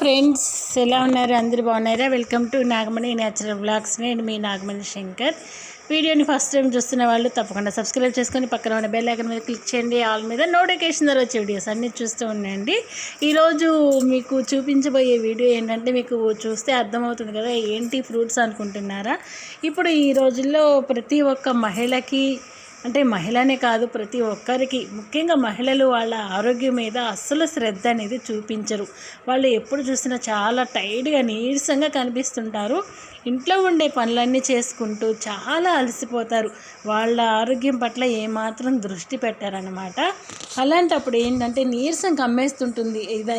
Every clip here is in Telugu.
ఫ్రెండ్స్ ఎలా ఉన్నారు? అందరు బాగున్నారా? Welcome to Nagamani natural blogs నేను మీ నాగమణి శంకర్. వీడియోని ఫస్ట్ టైం చూస్తున్న వాళ్ళు తప్పకుండా సబ్స్క్రైబ్ చేసుకొని పక్కన ఉన్న బెల్ ఐకన్ మీద క్లిక్ చేయండి. ఆల్ మీద నోటిఫికేషన్ ద్వారా వచ్చే వీడియోస్ అన్నీ చూస్తూ ఉండండి. ఈరోజు మీకు చూపించబోయే వీడియో ఏంటంటే మీకు చూస్తే అర్థమవుతుంది కదా ఏంటి ఫ్రూట్స్ అనుకుంటున్నారా? ఇప్పుడు ఈ రోజుల్లో ప్రతి ఒక్క మహిళకి అంటే మహిళనే కాదు ప్రతి ఒక్కరికి ముఖ్యంగా మహిళలు వాళ్ళ ఆరోగ్యం మీద అస్సలు శ్రద్ధ అనేది చూపించరు. వాళ్ళు ఎప్పుడు చూసినా చాలా టైర్డ్గా నీరసంగా కనిపిస్తుంటారు. ఇంట్లో ఉండే పనులన్నీ చేసుకుంటూ చాలా అలసిపోతారు. వాళ్ళ ఆరోగ్యం పట్ల ఏమాత్రం దృష్టి పెట్టారనమాట అలాంటప్పుడు ఏంటంటే నీరసం కమ్మేస్తుంటుంది. ఇది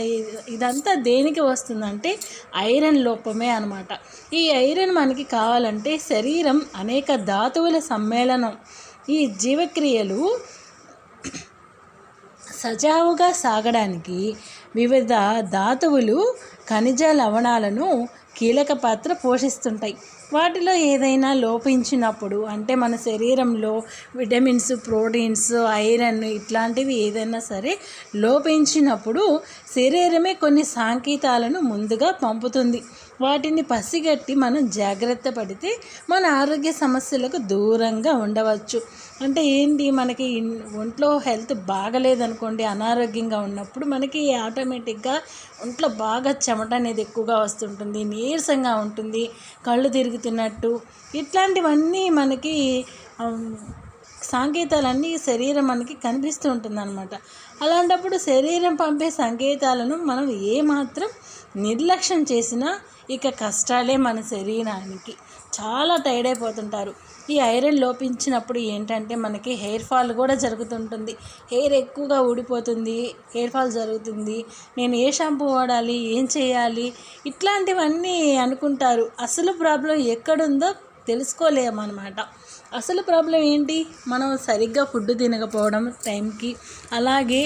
ఇదంతా దేనికి వస్తుందంటే ఐరన్ లోపమే అనమాట ఈ ఐరన్ మనకి కావాలంటే శరీరం అనేక ధాతువుల సమ్మేళనం ఈ జీవక్రియలు సజావుగా సాగడానికి వివిధ ధాతువులు ఖనిజ లవణాలను కీలక పాత్ర పోషిస్తుంటాయి. వాటిలో ఏదైనా లోపించినప్పుడు అంటే మన శరీరంలో విటమిన్స్ ప్రోటీన్స్ ఐరన్ ఇట్లాంటివి ఏదైనా సరే లోపించినప్పుడు శరీరమే కొన్ని సాంకేతాలను ముందుగా పంపుతుంది. వాటిని పసిగట్టి మనం జాగ్రత్త పడితే మన ఆరోగ్య సమస్యలకు దూరంగా ఉండవచ్చు. అంటే ఏంటి మనకి ఒంట్లో హెల్త్ బాగలేదనుకోండి అనారోగ్యంగా ఉన్నప్పుడు మనకి ఆటోమేటిక్గా ఒంట్లో బాగా చెమట అనేది ఎక్కువగా వస్తుంటుంది నీరసంగా ఉంటుంది కళ్ళు తిరిగి తిరుగుతున్నట్టు. ఇట్లాంటివన్నీ మనకి సంకేతాలన్నీ శరీరం మనకి కనిపిస్తూ ఉంటుంది అనమాట అలాంటప్పుడు శరీరం పంపే సంకేతాలను మనం ఏమాత్రం నిర్లక్ష్యం చేసినా ఇక కష్టాలే మన శరీరానికి. చాలా టైర్డ్ అయిపోతుంటారు ఈ ఐరన్ లోపించినప్పుడు ఏంటంటే మనకి హెయిర్ ఫాల్ కూడా జరుగుతుంటుంది. హెయిర్ ఎక్కువగా ఊడిపోతుంది హెయిర్ ఫాల్ జరుగుతుంది. నేను ఏ షాంపూ వాడాలి ఏం చేయాలి ఇట్లాంటివన్నీ అనుకుంటారు. అసలు ప్రాబ్లం ఎక్కడుందో తెలుసుకోలేమన్నమాట. అసలు ప్రాబ్లం ఏంటి? మనం సరిగ్గా ఫుడ్ తినకపోవడం టైంకి. అలాగే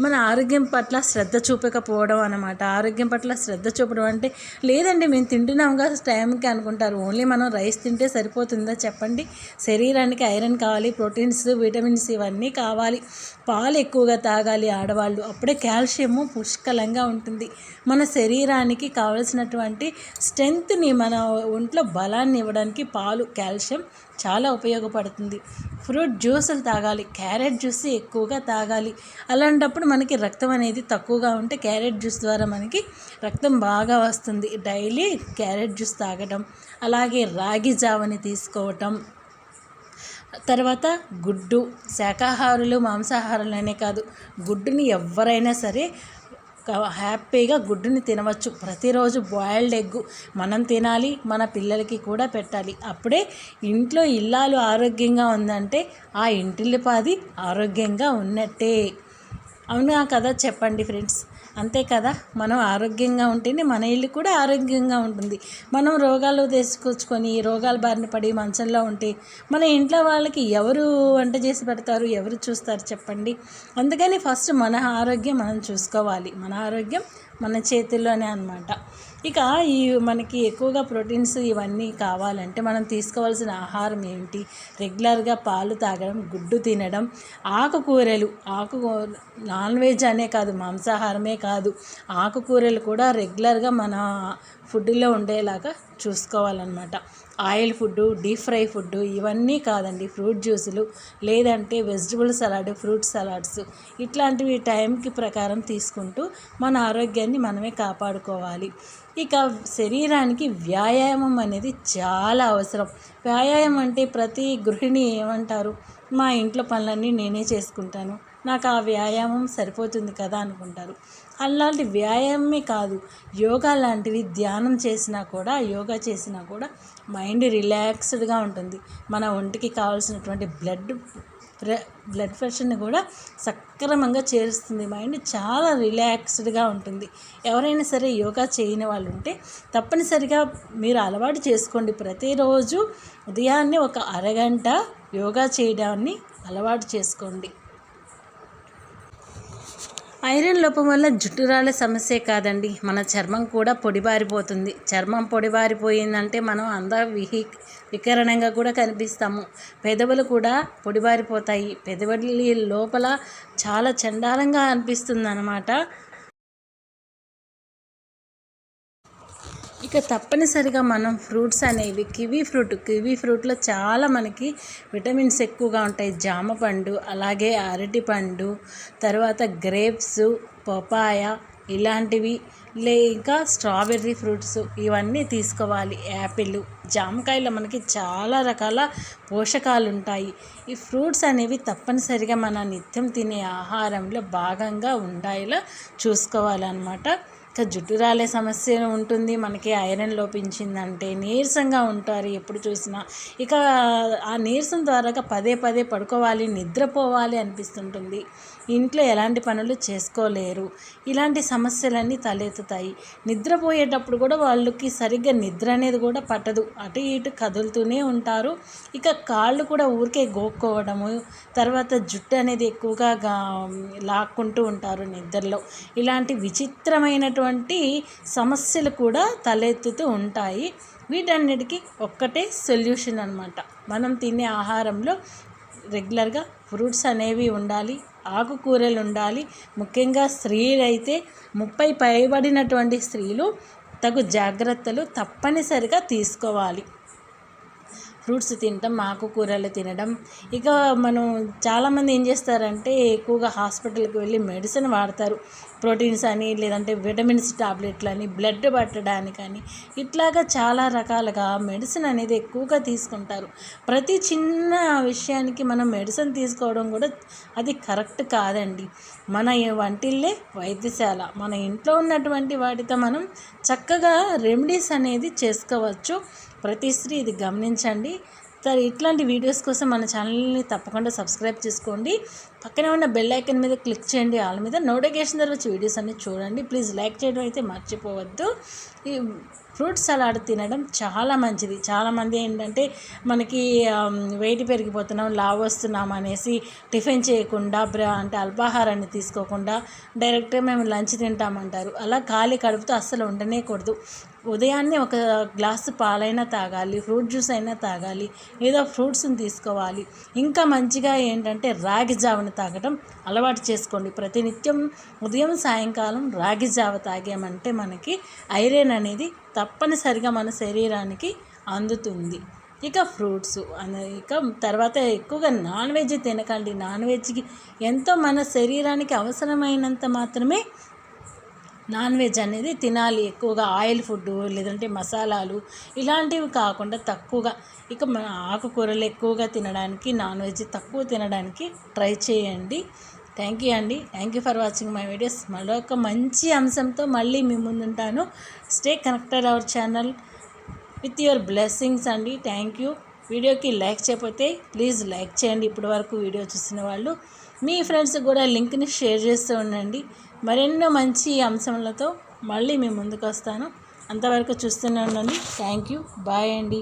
మన ఆరోగ్యం పట్ల శ్రద్ధ చూపకపోవడం అనమాట ఆరోగ్యం పట్ల శ్రద్ధ చూపడం అంటే లేదండి మేము తింటున్నాంగా టైంకి అనుకుంటారు. ఓన్లీ మనం రైస్ తింటే సరిపోతుందా చెప్పండి? శరీరానికి ఐరన్ కావాలి ప్రోటీన్స్ విటమిన్స్ ఇవన్నీ కావాలి. పాలు ఎక్కువగా తాగాలి ఆడవాళ్ళు. అప్పుడే కాల్షియము పుష్కలంగా ఉంటుంది. మన శరీరానికి కావలసినటువంటి స్ట్రెంగ్త్ని మన ఒంట్లో బలాన్ని ఇవ్వడానికి పాలు కాల్షియం చాలా ఉపయోగపడుతుంది. ఫ్రూట్ జ్యూసులు తాగాలి క్యారెట్ జ్యూస్ ఎక్కువగా తాగాలి. అలాంటప్పుడు మనకి రక్తం అనేది తక్కువగా ఉంటే క్యారెట్ జ్యూస్ ద్వారా మనకి రక్తం బాగా వస్తుంది. డైలీ క్యారెట్ జ్యూస్ తాగడం అలాగే రాగి జావని తీసుకోవటం. తర్వాత గుడ్డు శాకాహారులు మాంసాహారులనే కాదు గుడ్డుని ఎవరైనా సరే హ్యాపీగా గుడ్డుని తినవచ్చు. ప్రతిరోజు బాయిల్డ్ ఎగ్ మనం తినాలి మన పిల్లలకి కూడా పెట్టాలి. అప్పుడే ఇంట్లో ఇల్లాలు ఆరోగ్యంగా ఉందంటే ఆ ఇంటిల్లిపాది ఆరోగ్యంగా ఉన్నట్టే. అవునా కదా? చెప్పండి ఫ్రెండ్స్ అంతే కదా? మనం ఆరోగ్యంగా ఉంటేనే మన ఇల్లు కూడా ఆరోగ్యంగా ఉంటుంది. మనం రోగాలు తీసుకొచ్చుకొని రోగాల బారిన పడి మంచంలో ఉంటే మన ఇంట్లో వాళ్ళకి ఎవరు వంట చేసి పెడతారు ఎవరు చూస్తారు చెప్పండి? అందుకని ఫస్ట్ మన ఆరోగ్యం మనం చూసుకోవాలి. మన ఆరోగ్యం మన చేతుల్లోనే అనమాట ఇక ఈ మనకి ఎక్కువగా ప్రోటీన్స్ ఇవన్నీ కావాలంటే మనం తీసుకోవాల్సిన ఆహారం ఏంటి? రెగ్యులర్గా పాలు తాగడం గుడ్డు తినడం ఆకుకూరలు. ఆకు నాన్ వెజ్ అనే కాదు మాంసాహారమే కాదు. ఆకుకూరలు కూడా రెగ్యులర్గా మన ఫుడ్లో ఉండేలాగా చూసుకోవాలన్నమాట. Oil food deep fry food ఇవన్నీ కాదండి ఫ్రూట్ జ్యూసులు లేదంటే వెజిటబుల్ సలాడ్ ఫ్రూట్ సలాడ్స్. ఇట్లాంటివి టైంకి ప్రకారం తీసుకుంటూ మన ఆరోగ్యాన్ని మనమే కాపాడుకోవాలి. ఇక శరీరానికి వ్యాయామం అనేది చాలా అవసరం. వ్యాయామం అంటే ప్రతి గృహిణి ఏమంటారు మా ఇంట్లో పనులన్నీ నేనే చేసుకుంటాను నాకు ఆ వ్యాయామం సరిపోతుంది కదా అనుకుంటారు. అలాంటి వ్యాయామమే కాదు యోగా లాంటివి ధ్యానం చేసినా కూడా యోగా చేసినా కూడా మైండ్ రిలాక్స్డ్గా ఉంటుంది. మన ఒంటికి కావాల్సినటువంటి బ్లడ్ బ్లడ్ ప్రెషర్ని కూడా సక్రమంగా చేరుస్తుంది. మైండ్ చాలా రిలాక్స్డ్గా ఉంటుంది. ఎవరైనా సరే యోగా చేయని వాళ్ళు ఉంటే తప్పనిసరిగా మీరు అలవాటు చేసుకోండి. ప్రతిరోజు ఉదయాన్నే ఒక అరగంట యోగా చేయడాన్ని అలవాటు చేసుకోండి. ఐరన్ లోపం వల్ల జుట్టు రాలే సమస్యే కాదండి. మన చర్మం కూడా పొడిబారిపోతుంది. చర్మం పొడిబారిపోయిందంటే మనం అంద విహి వికరణంగా కూడా కనిపిస్తాము. పెదవులు కూడా పొడిబారిపోతాయి. పెదవులి లోపల చాలా చండాలంగా అనిపిస్తుంది అనమాట ఇక తప్పనిసరిగా మనం ఫ్రూట్స్ అనేవి కివీ ఫ్రూట్ కివీ ఫ్రూట్లో చాలా మనకి విటమిన్స్ ఎక్కువగా ఉంటాయి. జామ పండు అలాగే అరటి పండు తర్వాత గ్రేప్స్ పపాయ ఇలాంటివి లే ఇంకా స్ట్రాబెర్రీ ఫ్రూట్స్ ఇవన్నీ తీసుకోవాలి. యాపిల్ జామకాయలో మనకి చాలా రకాల పోషకాలు ఉంటాయి ఈ ఫ్రూట్స్ అనేవి తప్పనిసరిగా మన నిత్యం తినే ఆహారంలో భాగంగా ఉండేలా చూసుకోవాలన్నమాట. ఇంకా జుట్టు రాలే సమస్య ఉంటుంది. మనకి ఐరన్ లోపించిందంటే నీరసంగా ఉంటారు. ఎప్పుడు చూసినా ఇక ఆ నీరసం ద్వారా పదే పదే పడుకోవాలి నిద్రపోవాలి అనిపిస్తుంటుంది. ఇంట్లో ఎలాంటి పనులు చేసుకోలేరు. ఇలాంటి సమస్యలన్నీ తలెత్తుతాయి. నిద్రపోయేటప్పుడు కూడా వాళ్ళకి సరిగ్గా నిద్ర అనేది కూడా పట్టదు. అటు ఇటు కదులుతూనే ఉంటారు. ఇక కాళ్ళు కూడా ఊరికే గోక్కోవడము తర్వాత జుట్టు అనేది ఎక్కువగా లాక్కుంటూ ఉంటారు నిద్రలో. ఇలాంటి విచిత్రమైనటువంటి సమస్యలు కూడా తలెత్తుతూ ఉంటాయి. వీటన్నిటికీ ఒక్కటే సొల్యూషన్ అనమాట మనం తినే ఆహారంలో రెగ్యులర్గా ఫ్రూట్స్ అనేవి ఉండాలి ఆకుకూరలు ఉండాలి. ముఖ్యంగా స్త్రీలైతే ముప్పై పైబడినటువంటి స్త్రీలు తగు జాగ్రత్తలు తప్పనిసరిగా తీసుకోవాలి. ఫ్రూట్స్ తినటం ఆకుకూరలు తినడం. ఇక మనం చాలామంది ఏం చేస్తారంటే ఎక్కువగా హాస్పిటల్కి వెళ్ళి మెడిసిన్ వాడతారు. ప్రోటీన్స్ అని లేదంటే విటమిన్స్ టాబ్లెట్లు అని బ్లడ్ పట్టడానికని. ఇట్లాగా చాలా రకాలుగా మెడిసిన్ అనేది ఎక్కువగా తీసుకుంటారు. ప్రతి చిన్న విషయానికి మనం మెడిసిన్ తీసుకోవడం కూడా అది కరెక్ట్ కాదండి. మన వంటిల్లే వైద్యశాల. మన ఇంట్లో ఉన్నటువంటి వాటితో మనం చక్కగా రెమెడీస్ అనేది చేసుకోవచ్చు. ప్రతి స్త్రీ ఇది గమనించండి. సరే ఇట్లాంటి వీడియోస్ కోసం మన ఛానల్ని తప్పకుండా సబ్స్క్రైబ్ చేసుకోండి. పక్కనే ఉన్న బెల్ ఐకన్ మీద క్లిక్ చేయండి. వాళ్ళ మీద నోటిఫికేషన్ తర్వాత వీడియోస్ అన్ని చూడండి. ప్లీజ్ లైక్ చేయడం అయితే మర్చిపోవద్దు. ఈ ఫ్రూట్ సలాడ్ తినడం చాలా మంచిది. చాలామంది ఏంటంటే మనకి వెయిట్ పెరిగిపోతున్నాం లావ్ వస్తున్నాం అనేసి టిఫిన్ చేయకుండా అంటే అల్పాహారాన్ని తీసుకోకుండా డైరెక్ట్గా మేము లంచ్ తింటామంటారు. అలా ఖాళీ కడుపుతో అస్సలు ఉండనేకూడదు ఉదయాన్నే ఒక గ్లాసు పాలైనా తాగాలి ఫ్రూట్ జ్యూస్ అయినా తాగాలి ఏదో ఫ్రూట్స్ని తీసుకోవాలి. ఇంకా మంచిగా ఏంటంటే రాగి జావని తాగడం అలవాటు చేసుకోండి. ప్రతినిత్యం ఉదయం సాయంకాలం రాగి జావ తాగామంటే మనకి ఐరన్ అనేది తప్పనిసరిగా మన శరీరానికి అందుతుంది. ఇక ఫ్రూట్స్ ఇక తర్వాత ఎక్కువగా నాన్ వెజ్ తినకండి. నాన్ వెజ్కి ఎంతో మన శరీరానికి అవసరమైనంత మాత్రమే నాన్ వెజ్ అనేది తినాలి ఎక్కువగా ఆయిల్ ఫుడ్ లేదంటే మసాలాలు ఇలాంటివి కాకుండా తక్కువగా. ఇక మన ఆకుకూరలు ఎక్కువగా తినడానికి నాన్ వెజ్ తక్కువ తినడానికి ట్రై చేయండి. థ్యాంక్ యూ అండి. Thank you for watching my videos. మరొక మంచి అంశంతో మళ్ళీ మీ ముందుంటాను. Stay connected our channel with your blessings అండి. Thank you. వీడియోకి లైక్ చేయకపోతే ప్లీజ్ లైక్ చేయండి. ఇప్పటి వరకు వీడియో చూసిన వాళ్ళు మీ ఫ్రెండ్స్ కూడా లింక్ని షేర్ చేస్తూ ఉండండి. మరెన్నో మంచి అంశములతో మళ్ళీ మీ ముందుకు వస్తాను అంతవరకు చూస్తూనే ఉండండి థ్యాంక్ యూ. బాయ్ అండి.